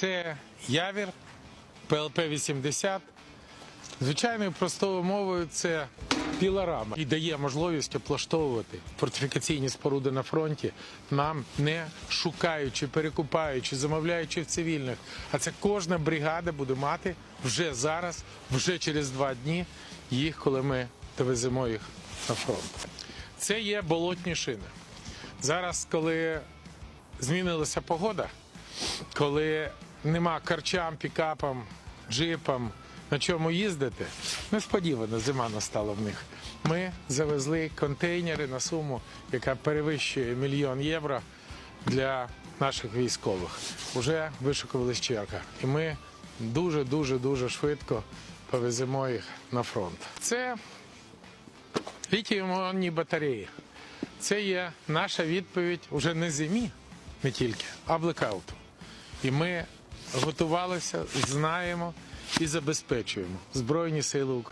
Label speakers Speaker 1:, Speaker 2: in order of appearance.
Speaker 1: Це явір, ПЛП-80. Звичайною простою мовою це пілорама і дає можливість облаштовувати фортифікаційні споруди на фронті нам не шукаючи, перекупаючи, замовляючи в цивільних. А це кожна бригада буде мати вже зараз, вже через два дні їх, коли ми довеземо їх на фронт. Це є болотні шини. Зараз, коли змінилася погода, коли нема карчам, пікапам, джипам, на чому їздити, несподівано зима настала в них. Ми завезли контейнери на суму, яка перевищує мільйон євро для наших військових. Уже вишукувалась черга. І ми дуже, дуже, дуже швидко повеземо їх на фронт. Це літіємонні батареї. Це є наша відповідь уже не зимі, не тільки, а блекауту. І ми готувалися, знаємо і забезпечуємо Збройні Сили України.